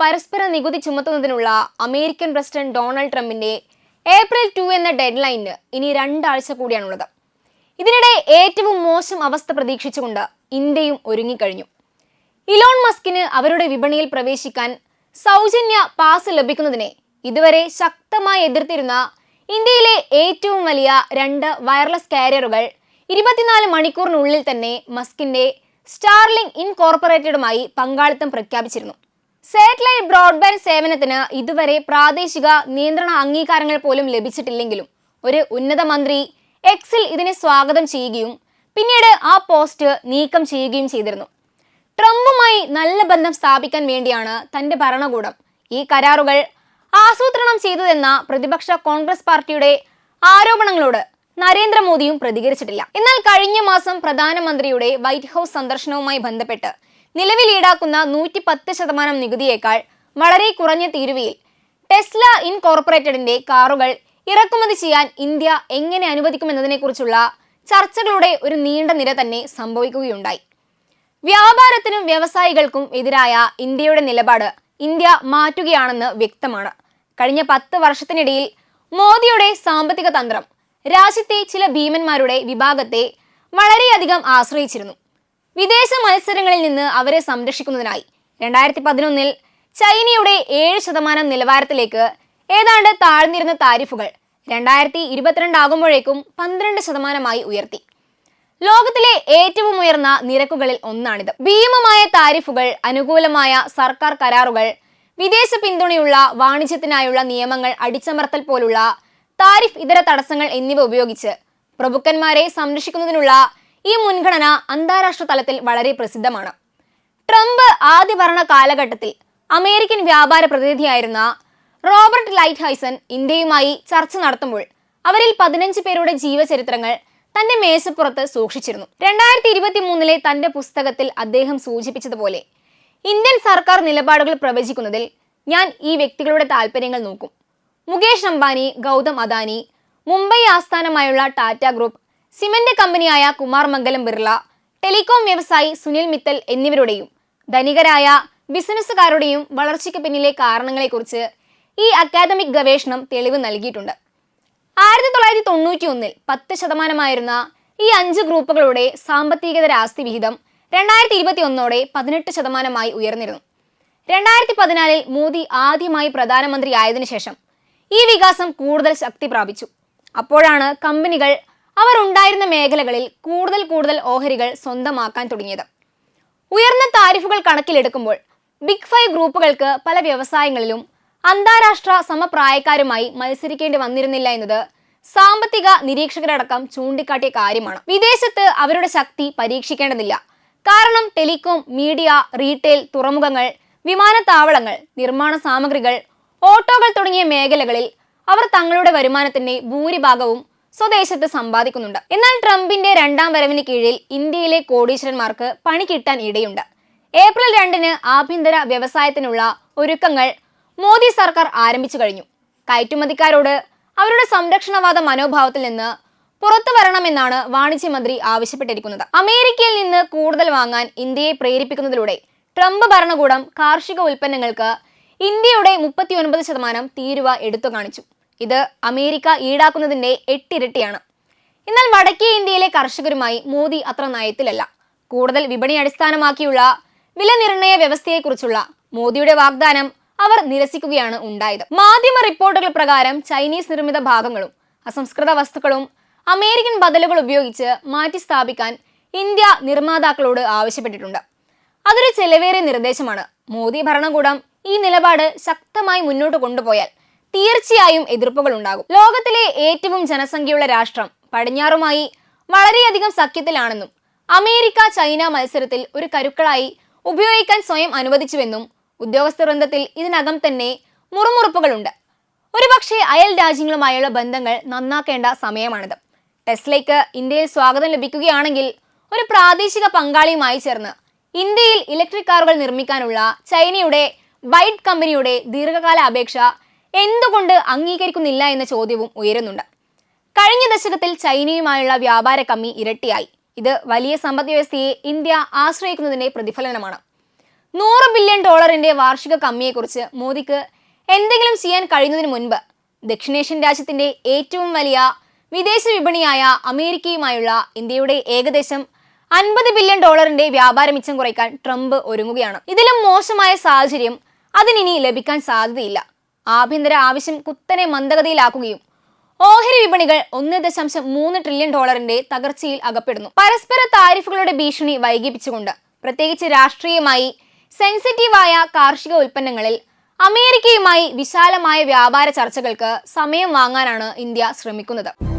പരസ്പര നികുതി ചുമത്തുന്നതിനുള്ള അമേരിക്കൻ പ്രസിഡന്റ് ഡൊണാൾഡ് ട്രംപിന്റെ ഏപ്രിൽ ടു എന്ന ഡെഡ്ലൈനിന് ഇനി രണ്ടാഴ്ച കൂടിയാണുള്ളത്. ഇതിനിടെ ഏറ്റവും മോശം അവസ്ഥ പ്രതീക്ഷിച്ചുകൊണ്ട് ഇന്ത്യയും ഒരുങ്ങിക്കഴിഞ്ഞു. ഇലോൺ മസ്കിന് അവരുടെ വിപണിയിൽ പ്രവേശിക്കാൻ സൗജന്യ പാസ് ലഭിക്കുന്നതിനെ ഇതുവരെ ശക്തമായി എതിർത്തിരുന്ന ഇന്ത്യയിലെ ഏറ്റവും വലിയ രണ്ട് വയർലെസ് കാരിയറുകൾ ഇരുപത്തിനാല് മണിക്കൂറിനുള്ളിൽ തന്നെ മസ്കിന്റെ സ്റ്റാർലിംഗ് ഇൻകോർപ്പറേറ്റഡുമായി പങ്കാളിത്തം പ്രഖ്യാപിച്ചിരുന്നു. സാറ്റലൈറ്റ് ബ്രോഡ്ബാൻഡ് സേവനത്തിന് ഇതുവരെ പ്രാദേശിക നിയന്ത്രണ അംഗീകാരങ്ങൾ പോലും ലഭിച്ചിട്ടില്ലെങ്കിലും ഒരു ഉന്നത മന്ത്രി എക്സിൽ ഇതിനെ സ്വാഗതം ചെയ്യുകയും പിന്നീട് ആ പോസ്റ്റ് നീക്കം ചെയ്യുകയും ചെയ്തിരുന്നു. ട്രംപുമായി നല്ല ബന്ധം സ്ഥാപിക്കാൻ വേണ്ടിയാണ് തന്റെ ഭരണകൂടം ഈ കരാറുകൾ ആസൂത്രണം ചെയ്തതെന്ന പ്രതിപക്ഷ കോൺഗ്രസ് പാർട്ടിയുടെ ആരോപണങ്ങളോട് നരേന്ദ്രമോദിയും പ്രതികരിച്ചിട്ടില്ല. എന്നാൽ കഴിഞ്ഞ മാസം പ്രധാനമന്ത്രിയുടെ വൈറ്റ് ഹൗസ് സന്ദർശനവുമായി ബന്ധപ്പെട്ട് നിലവിൽ ഈടാക്കുന്ന നൂറ്റി പത്ത് ശതമാനം നികുതിയേക്കാൾ വളരെ കുറഞ്ഞ തീരുവയിൽ ടെസ്ല ഇൻകോർപ്പറേറ്റഡിന്റെ കാറുകൾ ഇറക്കുമതി ചെയ്യാൻ ഇന്ത്യ എങ്ങനെ അനുവദിക്കുമെന്നതിനെക്കുറിച്ചുള്ള ചർച്ചകളുടെ ഒരു നീണ്ട നിര തന്നെ സംഭവിക്കുകയുണ്ടായി. വ്യാപാരത്തിനും വ്യവസായികൾക്കും എതിരായ ഇന്ത്യയുടെ നിലപാട് ഇന്ത്യ മാറ്റുകയാണെന്ന് വ്യക്തമാണ്. കഴിഞ്ഞ പത്ത് വർഷത്തിനിടയിൽ മോദിയുടെ സാമ്പത്തിക തന്ത്രം രാജ്യത്തെ ചില ഭീമന്മാരുടെ വിഭാഗത്തെ വളരെയധികം ആശ്രയിച്ചിരുന്നു. വിദേശ മത്സരങ്ങളിൽ നിന്ന് അവരെ സംരക്ഷിക്കുന്നതിനായി. രണ്ടായിരത്തി പതിനൊന്നിൽ ചൈനയുടെ ഏഴ് ശതമാനം നിലവാരത്തിലേക്ക് ഏതാണ്ട് താഴ്ന്നിരുന്ന താരിഫുകൾ രണ്ടായിരത്തി ഇരുപത്തിരണ്ടാകുമ്പോഴേക്കും പന്ത്രണ്ട് ശതമാനമായി ഉയർത്തി. ലോകത്തിലെ ഏറ്റവും ഉയർന്ന നിരക്കുകളിൽ ഒന്നാണിത്. ഭീമമായ താരിഫുകൾ അനുകൂലമായ സർക്കാർ കരാറുകൾ വിദേശ പിന്തുണയുള്ള വാണിജ്യത്തിനായുള്ള നിയമങ്ങൾ അടിച്ചമർത്തൽ പോലുള്ള താരിഫ് ഇതര തടസ്സങ്ങൾ എന്നിവ ഉപയോഗിച്ച് പ്രഭുക്കന്മാരെ സംരക്ഷിക്കുന്നതിനുള്ള ഈ മുൻഗണന അന്താരാഷ്ട്ര തലത്തിൽ വളരെ പ്രസിദ്ധമാണ്. ട്രംപ് ആദ്യ ഭരണ കാലഘട്ടത്തിൽ അമേരിക്കൻ വ്യാപാര പ്രതിനിധിയായിരുന്ന റോബർട്ട് ലൈറ്റ് ഹൈസൺ ഇന്ത്യയുമായി ചർച്ച നടത്തുമ്പോൾ അവരിൽ പതിനഞ്ച് പേരുടെ ജീവചരിത്രങ്ങൾ തന്റെ മേശപ്പുറത്ത് സൂക്ഷിച്ചിരുന്നു. രണ്ടായിരത്തി ഇരുപത്തി മൂന്നിലെ തന്റെ പുസ്തകത്തിൽ അദ്ദേഹം സൂചിപ്പിച്ചതുപോലെ ഇന്ത്യൻ സർക്കാർ നിലപാടുകൾ പ്രവചിക്കുന്നതിൽ ഞാൻ ഈ വ്യക്തികളുടെ താല്പര്യങ്ങൾ നോക്കും. മുകേഷ് അംബാനി ഗൗതം അദാനി മുംബൈ ആസ്ഥാനമായുള്ള ടാറ്റ ഗ്രൂപ്പ് സിമന്റ് കമ്പനിയായ കുമാർ മംഗലം ബിർള ടെലികോം വ്യവസായി സുനിൽ മിത്തൽ എന്നിവരുടെയും ധനികരായ ബിസിനസ്സുകാരുടെയും വളർച്ചയ്ക്ക് പിന്നിലെ കാരണങ്ങളെക്കുറിച്ച് ഈ അക്കാദമിക് ഗവേഷണം തെളിവ് നൽകിയിട്ടുണ്ട്. ആയിരത്തി തൊള്ളായിരത്തി തൊണ്ണൂറ്റി ഒന്നിൽ പത്ത് ശതമാനമായിരുന്ന ഈ അഞ്ച് ഗ്രൂപ്പുകളുടെ സാമ്പത്തികതര ആസ്തി വിഹിതം രണ്ടായിരത്തി ഇരുപത്തി ഒന്നോടെ പതിനെട്ട് ശതമാനമായി ഉയർന്നിരുന്നു. രണ്ടായിരത്തി പതിനാലിൽ മോദി ആദ്യമായി പ്രധാനമന്ത്രി ആയതിനു ശേഷം ഈ വികാസം കൂടുതൽ ശക്തി പ്രാപിച്ചു. അപ്പോഴാണ് കമ്പനികൾ അവർ ഉണ്ടായിരുന്ന മേഖലകളിൽ കൂടുതൽ കൂടുതൽ ഓഹരികൾ സ്വന്തമാക്കാൻ തുടങ്ങിയത്. ഉയർന്ന താരിഫുകൾ കണക്കിലെടുക്കുമ്പോൾ ബിഗ് ഫൈവ് ഗ്രൂപ്പുകൾക്ക് പല വ്യവസായങ്ങളിലും അന്താരാഷ്ട്ര സമപ്രായക്കാരുമായി മത്സരിക്കേണ്ടി വന്നിരുന്നില്ല എന്നത് സാമ്പത്തിക നിരീക്ഷകരടക്കം ചൂണ്ടിക്കാട്ടിയ കാര്യമാണ്. വിദേശത്ത് അവരുടെ ശക്തി പരീക്ഷിക്കേണ്ടതില്ല. കാരണം ടെലികോം മീഡിയ റീറ്റെയിൽ തുറമുഖങ്ങൾ വിമാനത്താവളങ്ങൾ നിർമ്മാണ സാമഗ്രികൾ ഓട്ടോകൾ തുടങ്ങിയ മേഖലകളിൽ അവർ തങ്ങളുടെ വരുമാനത്തിന്റെ ഭൂരിഭാഗവും സ്വദേശത്ത് സമ്പാദിക്കുന്നുണ്ട്. എന്നാൽ ട്രംപിന്റെ രണ്ടാം വരവിന് കീഴിൽ ഇന്ത്യയിലെ കോടീശ്വരന്മാർക്ക് പണി കിട്ടാൻ ഇടയുണ്ട്. ഏപ്രിൽ രണ്ടിന് ആഭ്യന്തര വ്യവസായത്തിനുള്ള ഒരുക്കങ്ങൾ മോദി സർക്കാർ ആരംഭിച്ചു കഴിഞ്ഞു. കയറ്റുമതിക്കാരോട് അവരുടെ സംരക്ഷണവാദ മനോഭാവത്തിൽ നിന്ന് പുറത്തു വരണമെന്നാണ് വാണിജ്യമന്ത്രി ആവശ്യപ്പെട്ടിരിക്കുന്നത്. അമേരിക്കയിൽ നിന്ന് കൂടുതൽ വാങ്ങാൻ ഇന്ത്യയെ പ്രേരിപ്പിക്കുന്നതിലൂടെ ട്രംപ് ഭരണകൂടം കാർഷിക ഉൽപ്പന്നങ്ങൾക്ക് ഇന്ത്യയുടെ മുപ്പത്തിയൊൻപത് ശതമാനം തീരുവ എടുത്തു കാണിച്ചു. ഇത് അമേരിക്ക ഈടാക്കുന്നതിന്റെ എട്ടിരട്ടിയാണ്. എന്നാൽ വടക്കേ ഇന്ത്യയിലെ കർഷകരുമായി മോദി അത്ര നയത്തിലല്ല. കൂടുതൽ വിപണി അടിസ്ഥാനമാക്കിയുള്ള വില നിർണയ വ്യവസ്ഥയെക്കുറിച്ചുള്ള മോദിയുടെ വാഗ്ദാനം അവർ നിരസിക്കുകയാണ് ഉണ്ടായത്. മാധ്യമ റിപ്പോർട്ടുകൾ പ്രകാരം ചൈനീസ് നിർമ്മിത ഭാഗങ്ങളും അസംസ്കൃത വസ്തുക്കളും അമേരിക്കൻ ബദലുകൾ ഉപയോഗിച്ച് മാറ്റി സ്ഥാപിക്കാൻ ഇന്ത്യ നിർമ്മാതാക്കളോട് ആവശ്യപ്പെട്ടിട്ടുണ്ട്. അതൊരു ചെലവേറിയ നിർദ്ദേശമാണ്. മോദി ഭരണകൂടം ഈ നിലപാട് ശക്തമായി മുന്നോട്ട് കൊണ്ടുപോയാൽ തീർച്ചയായും എതിർപ്പുകൾ ഉണ്ടാകും. ലോകത്തിലെ ഏറ്റവും ജനസംഖ്യയുള്ള രാഷ്ട്രം പടിഞ്ഞാറുമായി വളരെയധികം സഖ്യത്തിലാണെന്നും അമേരിക്ക ചൈന മത്സരത്തിൽ ഒരു കരുക്കളായി ഉപയോഗിക്കാൻ സ്വയം അനുവദിച്ചുവെന്നും ഉദ്യോഗസ്ഥ വൃന്ദത്തിൽ ഇതിനകം തന്നെ മുറുമുറുപ്പുകളുണ്ട്. ഒരുപക്ഷെ അയൽ രാജ്യങ്ങളുമായുള്ള ബന്ധങ്ങൾ നന്നാക്കേണ്ട സമയമാണിത്. ടെസ്ലയ്ക്ക് ഇന്ത്യയിൽ സ്വാഗതം ലഭിക്കുകയാണെങ്കിൽ ഒരു പ്രാദേശിക പങ്കാളിയുമായി ചേർന്ന് ഇന്ത്യയിൽ ഇലക്ട്രിക് കാറുകൾ നിർമ്മിക്കാനുള്ള ചൈനയുടെ ബൈറ്റ് കമ്പനിയുടെ ദീർഘകാല അപേക്ഷ എന്തുകൊണ്ട് അംഗീകരിക്കുന്നില്ല എന്ന ചോദ്യവും ഉയരുന്നുണ്ട്. കഴിഞ്ഞ ദശകത്തിൽ ചൈനയുമായുള്ള വ്യാപാര കമ്മി ഇരട്ടിയായി. ഇത് വലിയ സമ്പദ് വ്യവസ്ഥയെ ഇന്ത്യ ആശ്രയിക്കുന്നതിന്റെ പ്രതിഫലനമാണ്. നൂറ് ബില്യൺ ഡോളറിന്റെ വാർഷിക കമ്മിയെക്കുറിച്ച് മോദിക്ക് എന്തെങ്കിലും ചെയ്യാൻ കഴിയുന്നതിന് മുൻപ് ദക്ഷിണേഷ്യൻ രാജ്യത്തിന്റെ ഏറ്റവും വലിയ വിദേശ വിപണിയായ അമേരിക്കയുമായുള്ള ഇന്ത്യയുടെ ഏകദേശം അൻപത് ബില്യൺ ഡോളറിന്റെ വ്യാപാര മിച്ചം കുറയ്ക്കാൻ ട്രംപ് ഒരുങ്ങുകയാണ്. ഇതിലും മോശമായ സാഹചര്യം അതിനിനി ലഭിക്കാൻ സാധ്യതയില്ല. ആഭ്യന്തര ആവശ്യം കുത്തനെ മന്ദഗതിയിലാക്കുകയും. ഓഹരി വിപണികൾ ഒന്ന് ദശാംശം മൂന്ന് ട്രില്യൺ ഡോളറിന്റെ തകർച്ചയിൽ അകപ്പെടുന്നു. പരസ്പര താരിഫുകളുടെ ഭീഷണി വൈകിപ്പിച്ചുകൊണ്ട് പ്രത്യേകിച്ച് രാഷ്ട്രീയമായി സെൻസിറ്റീവായ കാർഷിക ഉൽപ്പന്നങ്ങളിൽ അമേരിക്കയുമായി വിശാലമായ വ്യാപാര ചർച്ചകൾക്ക് സമയം വാങ്ങാനാണ് ഇന്ത്യ ശ്രമിക്കുന്നത്.